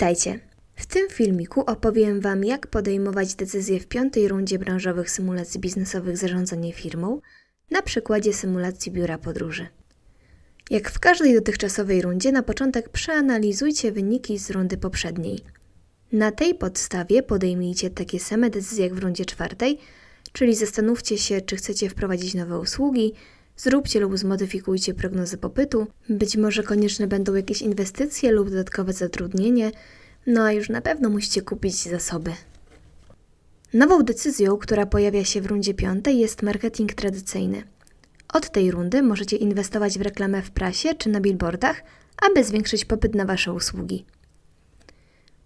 Witajcie! W tym filmiku opowiem Wam, jak podejmować decyzje w piątej rundzie branżowych symulacji biznesowych zarządzania firmą na przykładzie symulacji biura podróży. Jak w każdej dotychczasowej rundzie, na początek przeanalizujcie wyniki z rundy poprzedniej. Na tej podstawie podejmijcie takie same decyzje jak w rundzie czwartej, czyli zastanówcie się, czy chcecie wprowadzić nowe usługi, zróbcie lub zmodyfikujcie prognozy popytu, być może konieczne będą jakieś inwestycje lub dodatkowe zatrudnienie, no a już na pewno musicie kupić zasoby. Nową decyzją, która pojawia się w rundzie piątej jest marketing tradycyjny. Od tej rundy możecie inwestować w reklamę w prasie czy na billboardach, aby zwiększyć popyt na Wasze usługi.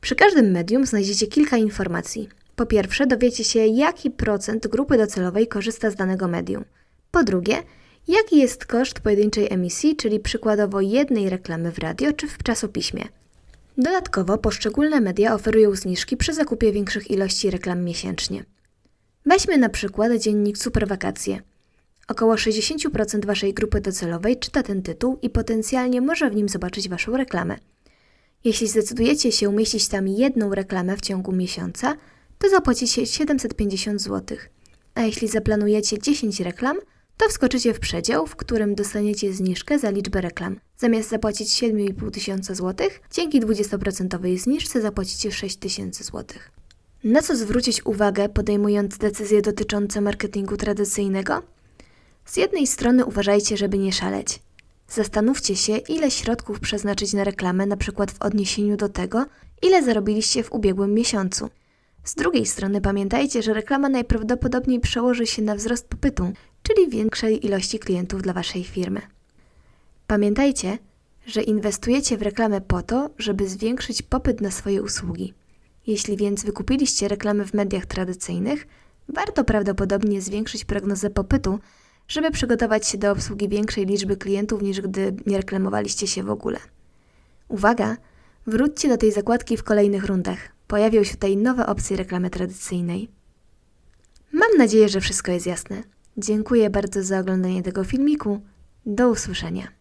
Przy każdym medium znajdziecie kilka informacji. Po pierwsze, dowiecie się, jaki procent grupy docelowej korzysta z danego medium. Po drugie, jaki jest koszt pojedynczej emisji, czyli przykładowo jednej reklamy w radio czy w czasopiśmie. Dodatkowo poszczególne media oferują zniżki przy zakupie większych ilości reklam miesięcznie. Weźmy na przykład dziennik Superwakacje. Około 60% Waszej grupy docelowej czyta ten tytuł i potencjalnie może w nim zobaczyć Waszą reklamę. Jeśli zdecydujecie się umieścić tam jedną reklamę w ciągu miesiąca, to zapłacicie 750 zł. A jeśli zaplanujecie 10 reklam, to wskoczycie w przedział, w którym dostaniecie zniżkę za liczbę reklam. Zamiast zapłacić 7,5 tysiąca złotych, dzięki 20% zniżce zapłacicie 6 tysięcy złotych. Na co zwrócić uwagę podejmując decyzje dotyczące marketingu tradycyjnego? Z jednej strony uważajcie, żeby nie szaleć. Zastanówcie się, ile środków przeznaczyć na reklamę, na przykład w odniesieniu do tego, ile zarobiliście w ubiegłym miesiącu. Z drugiej strony pamiętajcie, że reklama najprawdopodobniej przełoży się na wzrost popytu, czyli większej ilości klientów dla Waszej firmy. Pamiętajcie, że inwestujecie w reklamę po to, żeby zwiększyć popyt na swoje usługi. Jeśli więc wykupiliście reklamy w mediach tradycyjnych, warto prawdopodobnie zwiększyć prognozę popytu, żeby przygotować się do obsługi większej liczby klientów niż gdy nie reklamowaliście się w ogóle. Uwaga! Wróćcie do tej zakładki w kolejnych rundach. Pojawią się tutaj nowe opcje reklamy tradycyjnej. Mam nadzieję, że wszystko jest jasne. Dziękuję bardzo za oglądanie tego filmiku. Do usłyszenia.